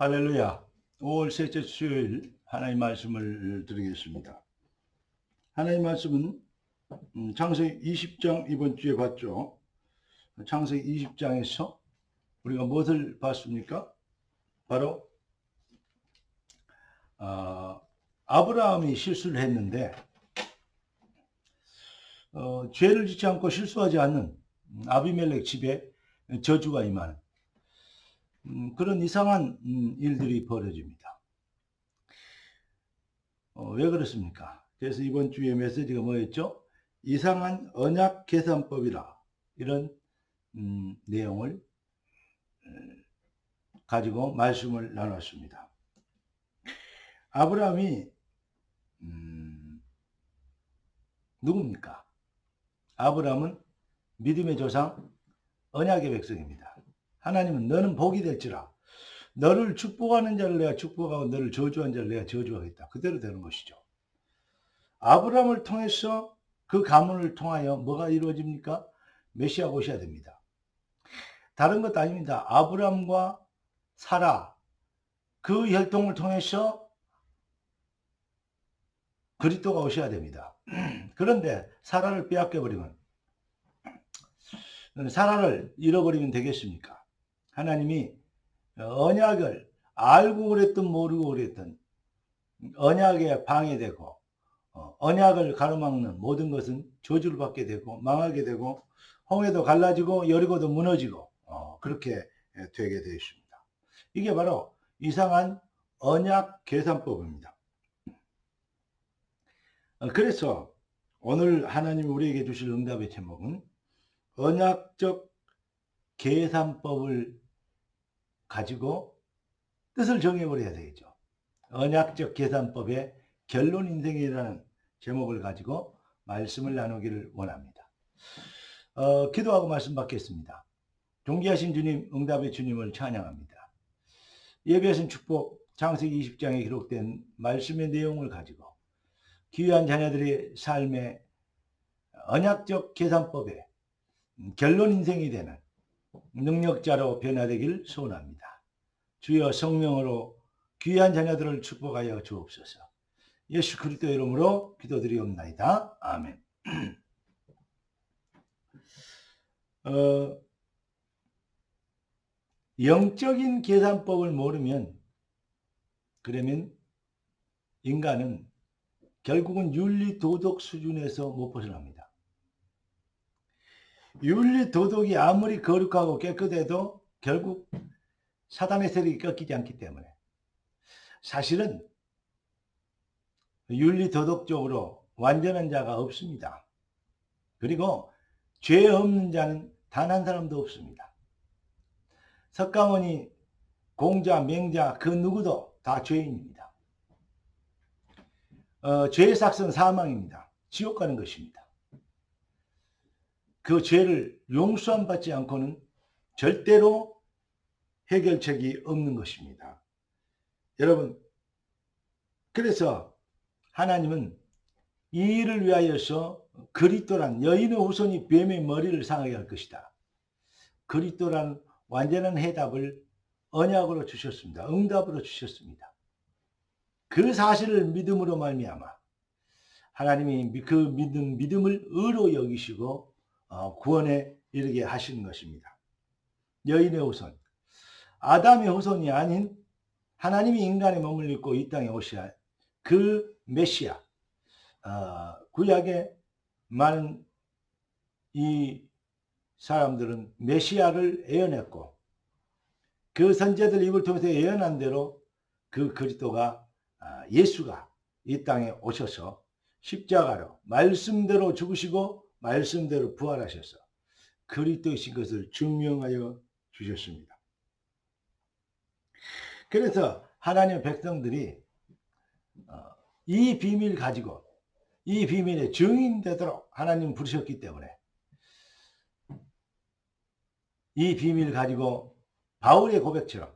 할렐루야. 5월 셋째 수요일 하나님 말씀을 드리겠습니다. 하나님 말씀은 음, 창세기 20장 이번 주에 봤죠. 창세기 20장에서 우리가 무엇을 봤습니까? 바로 아, 아브라함이 실수를 했는데 어, 죄를 짓지 않고 실수하지 않는 아비멜렉 집에 저주가 임하는 음, 그런 이상한 음, 일들이 벌어집니다. 어, 왜 그렇습니까? 그래서 이번 주의 메시지가 뭐였죠? 이상한 언약 계산법이라 이런 음, 내용을 가지고 말씀을 나눴습니다. 아브라함이 음, 누굽니까? 아브라함은 믿음의 조상 언약의 백성입니다. 하나님은 너는 복이 될지라 너를 축복하는 자를 내가 축복하고 너를 저주한 자를 내가 저주하겠다. 그대로 되는 것이죠. 아브라함을 통해서 그 가문을 통하여 뭐가 이루어집니까? 메시아가 오셔야 됩니다. 다른 것도 아닙니다. 아브라함과 사라 그 혈통을 통해서 그리스도가 오셔야 됩니다. 그런데 사라를 빼앗겨 버리면 사라를 잃어버리면 되겠습니까? 하나님이 언약을 알고 그랬든 모르고 그랬든 언약에 방해되고 어, 언약을 가로막는 모든 것은 저주를 받게 되고 망하게 되고 홍해도 갈라지고 여리고도 무너지고 어, 그렇게 되게 되어 있습니다. 이게 바로 이상한 언약 계산법입니다. 어, 그래서 오늘 하나님이 우리에게 주실 응답의 제목은 언약적 계산법을 가지고 뜻을 정해버려야 되겠죠. 언약적 계산법의 결론 인생이라는 제목을 가지고 말씀을 나누기를 원합니다. 어, 기도하고 말씀 받겠습니다. 존귀하신 주님, 응답의 주님을 찬양합니다. 예배하신 축복, 창세기 20장에 기록된 말씀의 내용을 가지고 귀한 자녀들의 삶의 언약적 계산법에 결론 인생이 되는 능력자로 변화되길 소원합니다. 주여 성령으로 귀한 자녀들을 축복하여 주옵소서. 예수 그리스도 이름으로 기도드리옵나이다. 아멘. 어, 영적인 계산법을 모르면 그러면 인간은 결국은 윤리 도덕 수준에서 못 벗어납니다. 윤리 도덕이 아무리 거룩하고 깨끗해도 결국 사단의 세력이 꺾이지 않기 때문에 사실은 윤리 도덕적으로 완전한 자가 없습니다. 그리고 죄 없는 자는 단 한 사람도 없습니다. 석가모니, 공자, 맹자 그 누구도 다 죄인입니다. 어, 죄의 삭은 사망입니다. 지옥 가는 것입니다. 그 죄를 용서함 받지 않고는 절대로 해결책이 없는 것입니다. 여러분, 그래서 하나님은 이 일을 위하여서 그리스도란 여인의 후손이 뱀의 머리를 상하게 할 것이다. 그리스도란 완전한 해답을 언약으로 주셨습니다. 응답으로 주셨습니다. 그 사실을 믿음으로 말미암아 하나님이 그 믿음 믿음을 의로 여기시고 어, 구원에 이르게 하시는 것입니다. 여인의 후손, 아담의 후손이 아닌 하나님이 몸을 입고 이 땅에 오셔야 그 메시아, 어, 구약의 많은 이 사람들은 메시아를 예언했고 그 선제들 입을 통해서 예언한 대로 그 그리스도가 아, 예수가 이 땅에 오셔서 십자가로 말씀대로 죽으시고 말씀대로 부활하셔서 그리스도이신 것을 증명하여 주셨습니다. 그래서 하나님의 백성들이 어, 이 비밀 가지고 이 비밀의 증인 되도록 하나님 부르셨기 때문에 이 비밀 가지고 바울의 고백처럼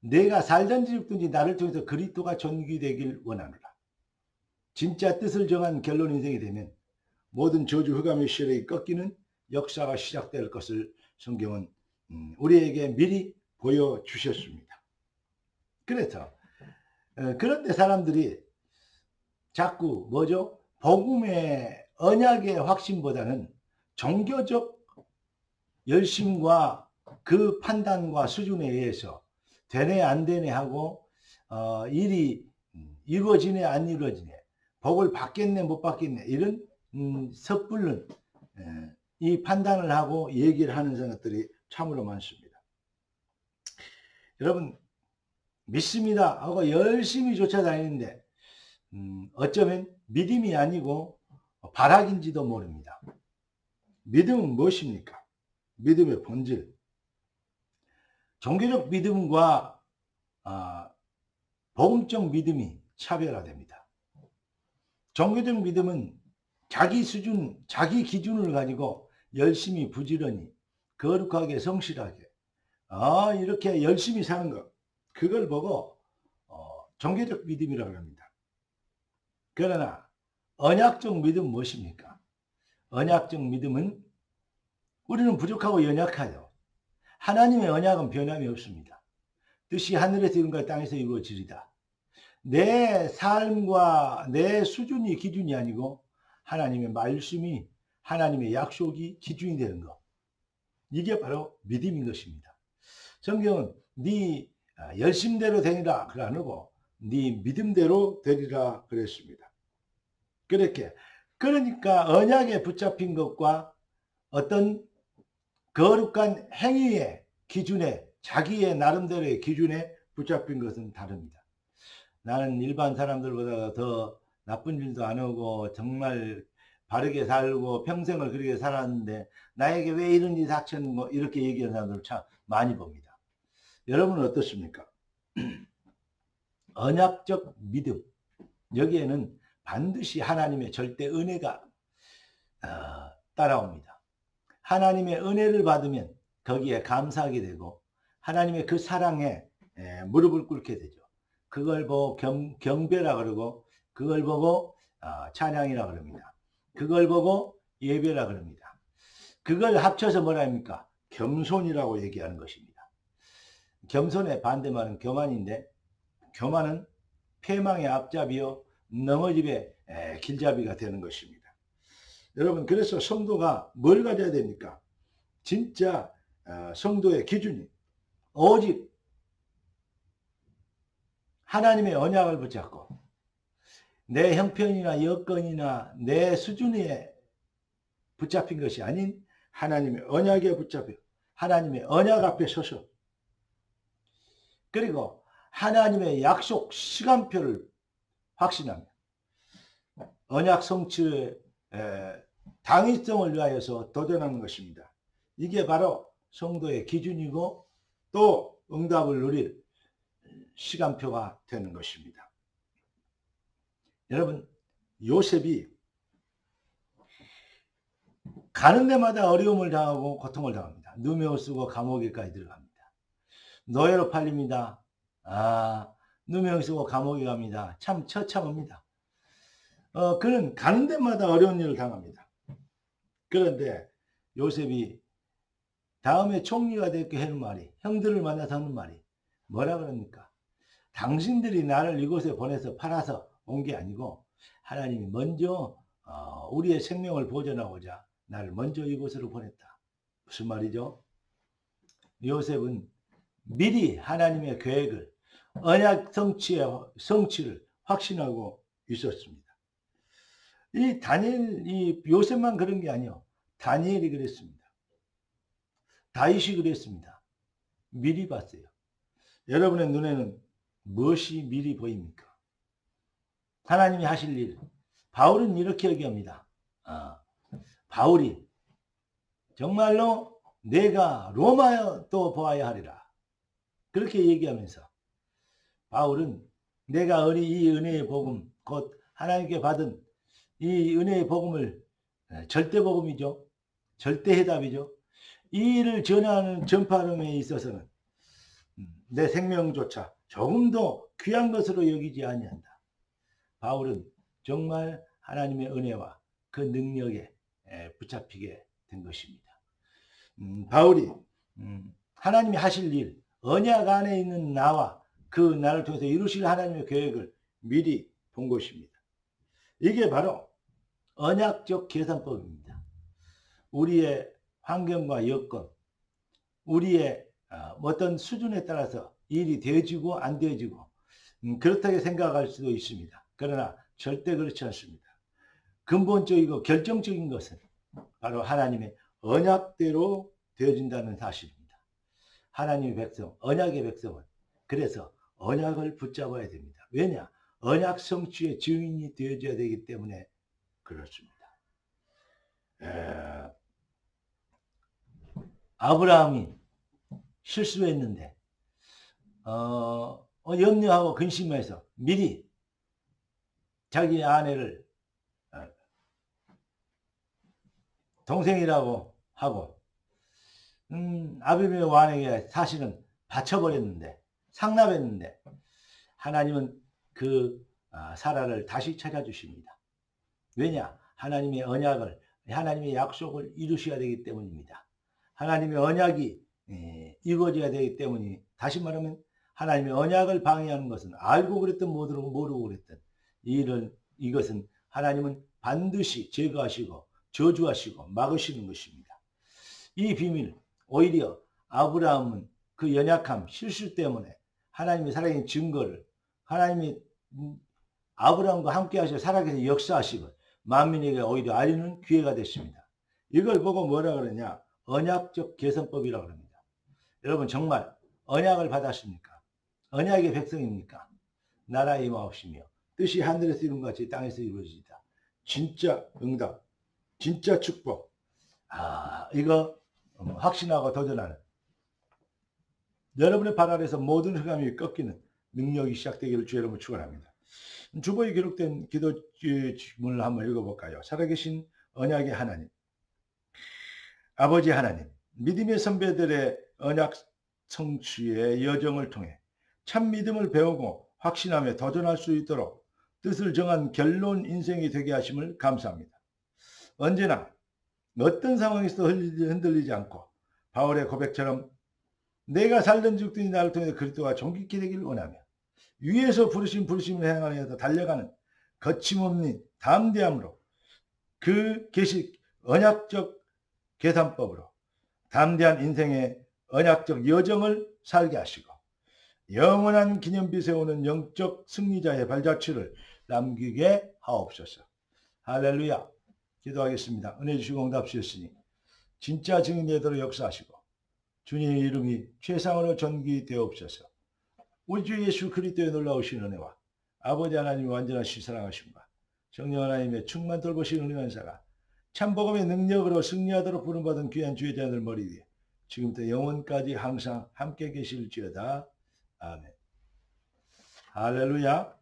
내가 살든지 죽든지 나를 통해서 그리스도가 존귀되길 원하노라. 진짜 뜻을 정한 결론 인생이 되면 모든 저주 흑암의 시력이 꺾이는 역사가 시작될 것을 성경은 음, 우리에게 미리 보여주셨습니다. 그래서 어, 그런데 사람들이 자꾸 뭐죠? 복음의 언약의 확신보다는 종교적 열심과 그 판단과 수준에 의해서 되네 안 되네 하고 어, 일이 이루어지네 안 이루어지네 복을 받겠네 못 받겠네 이런 음, 섣불른 에, 이 판단을 하고 얘기를 하는 것들이 참으로 많습니다. 여러분 믿습니다 하고 열심히 쫓아다니는데 음, 어쩌면 믿음이 아니고 발악인지도 모릅니다. 믿음은 무엇입니까? 믿음의 본질. 종교적 믿음과 아, 복음적 믿음이 차별화됩니다. 종교적 믿음은 자기 수준, 자기 기준을 가지고 열심히 부지런히 거룩하게 성실하게 아 이렇게 열심히 사는 것 그걸 보고 어, 종교적 믿음이라고 합니다. 그러나 언약적 믿음은 무엇입니까? 언약적 믿음은 우리는 부족하고 연약하죠. 하나님의 언약은 변함이 없습니다. 뜻이 하늘에서 이룬 땅에서 이루어지리다. 내 삶과 내 수준이 기준이 아니고 하나님의 말씀이 하나님의 약속이 기준이 되는 것. 이게 바로 믿음인 것입니다. 성경은 네 열심대로 되리라 그러 안 하고 네 믿음대로 되리라 그랬습니다. 그렇게 그러니까 언약에 붙잡힌 것과 어떤 거룩한 행위의 기준에 자기의 나름대로의 기준에 붙잡힌 것은 다릅니다. 나는 일반 사람들보다 더 나쁜 일도 안 하고 정말 바르게 살고 평생을 그렇게 살았는데 나에게 왜 이런 일이 닥쳤는 거 이렇게 얘기하는 사람들을 참 많이 봅니다. 여러분은 어떻습니까? 언약적 믿음 여기에는 반드시 하나님의 절대 은혜가 어, 따라옵니다. 하나님의 은혜를 받으면 거기에 감사하게 되고 하나님의 그 사랑에 무릎을 꿇게 되죠. 그걸 보고 경, 경배라 그러고 그걸 보고 어, 찬양이라 그럽니다. 그걸 보고 예배라 그럽니다. 그걸 합쳐서 뭐라 합니까? 겸손이라고 얘기하는 것입니다. 겸손의 반대말은 교만인데 교만은 폐망의 앞잡이요 넘어집의 길잡이가 되는 것입니다. 여러분 그래서 성도가 뭘 가져야 됩니까? 진짜 어, 성도의 기준이 오직 하나님의 언약을 붙잡고 내 형편이나 여건이나 내 수준에 붙잡힌 것이 아닌 하나님의 언약에 붙잡혀 하나님의 언약 앞에 서서 그리고 하나님의 약속 시간표를 확신합니다. 언약 성취의 당위성을 위하여서 도전하는 것입니다. 이게 바로 성도의 기준이고 또 응답을 누릴 시간표가 되는 것입니다. 여러분 요셉이 가는 데마다 어려움을 당하고 고통을 당합니다. 누명을 쓰고 감옥에까지 들어갑니다. 노예로 팔립니다. 아 누명 쓰고 감옥에 갑니다. 참 처참합니다. 어, 그는 가는 데마다 어려운 일을 당합니다. 그런데 요셉이 다음에 총리가 될게 하는 말이 형들을 만나서 하는 말이 뭐라 그럽니까? 당신들이 나를 이곳에 보내서 팔아서 온 게 아니고 하나님이 먼저 어, 우리의 생명을 보존하고자 나를 먼저 이곳으로 보냈다. 무슨 말이죠? 요셉은 미리 하나님의 계획을 언약 성취의 성취를 확신하고 있었습니다. 이 다니엘, 이 요셉만 그런 게 아니요. 다니엘이 그랬습니다. 다윗이 그랬습니다. 미리 봤어요. 여러분의 눈에는 무엇이 미리 보입니까? 하나님이 하실 일. 바울은 이렇게 얘기합니다. 아, 바울이 정말로 내가 로마에 또 보아야 하리라. 그렇게 얘기하면서 바울은 내가 이 은혜의 복음, 곧 하나님께 받은 이 은혜의 복음을 절대 복음이죠. 절대 해답이죠. 이 일을 전하는 전파름에 있어서는 음, 내 생명조차 조금도 귀한 것으로 여기지 아니한다. 바울은 정말 하나님의 은혜와 그 능력에 붙잡히게 된 것입니다. 음, 바울이 음, 하나님이 하실 일, 언약 안에 있는 나와 그 나를 통해서 이루실 하나님의 계획을 미리 본 것입니다. 이게 바로 언약적 계산법입니다. 우리의 환경과 여건, 우리의 어, 어떤 수준에 따라서 일이 되어지고 안 되어지고 음, 그렇다고 생각할 수도 있습니다. 그러나 절대 그렇지 않습니다. 근본적이고 결정적인 것은 바로 하나님의 언약대로 되어진다는 사실입니다. 하나님의 백성, 언약의 백성은 그래서 언약을 붙잡아야 됩니다. 왜냐? 언약 성취의 증인이 되어줘야 되기 때문에 그렇습니다. 에... 아브라함이 실수했는데 어, 어, 염려하고 근심해서 미리 자기 아내를 어, 동생이라고 하고 음, 아비멜 왕에게 사실은 바쳐버렸는데 상납했는데 하나님은 그 아, 사라를 다시 찾아주십니다. 왜냐? 하나님의 언약을 하나님의 약속을 이루셔야 되기 때문입니다. 하나님의 언약이 예, 이루어져야 되기 때문이 다시 말하면 하나님의 언약을 방해하는 것은 알고 그랬든 모르고, 모르고 그랬든 이런 이것은 하나님은 반드시 제거하시고 저주하시고 막으시는 것입니다. 이 비밀 오히려 아브라함은 그 연약함 실수 때문에 하나님의 살아계신 증거를 하나님이 아브라함과 함께 하셔 살아계신 역사하시고 만민에게 오히려 알리는 기회가 됐습니다. 이걸 보고 뭐라 그러냐 언약적 개선법이라고 합니다. 여러분 정말 언약을 받았습니까? 언약의 백성입니까? 나라의 임하옵시며 뜻이 하늘에서 이룬 같이 땅에서 이루어지다. 진짜 응답, 진짜 축복. 아 이거 확신하고 도전하는 여러분의 발 아래서 모든 흑암이 꺾이는 능력이 시작되기를 주 여러분 축원합니다. 주보에 기록된 기도 질문을 한번 읽어볼까요? 살아계신 언약의 하나님, 아버지 하나님, 믿음의 선배들의 언약 성취의 여정을 통해 참 믿음을 배우고 확신하며 도전할 수 있도록 뜻을 정한 결론 인생이 되게 하심을 감사합니다. 언제나 어떤 상황에서도 흔들리지 않고 바울의 고백처럼 내가 살던 죽더니 나를 통해 그리스도가 존귀케 되기를 원하며 위에서 부르신 부르심을 행하여 달려가는 거침없는 담대함으로 그 계시 언약적 계산법으로 담대한 인생의 언약적 여정을 살게 하시고 영원한 기념비 세우는 영적 승리자의 발자취를 남기게 하옵소서. 할렐루야. 기도하겠습니다. 은혜 주시고 응답 주셨으니 진짜 증인 되도록 역사하시고 주님의 이름이 최상으로 전기되옵소서. 우리 주 예수 그리스도의 놀라우신 은혜와 아버지 하나님의 완전하신 사랑하심과 정령 하나님의 충만 돌보신 은혜 한사가 참복음의 능력으로 승리하도록 부름받은 귀한 주의 자들 머리 위에 지금부터 영원까지 항상 함께 계실지어다. 아멘. 할렐루야.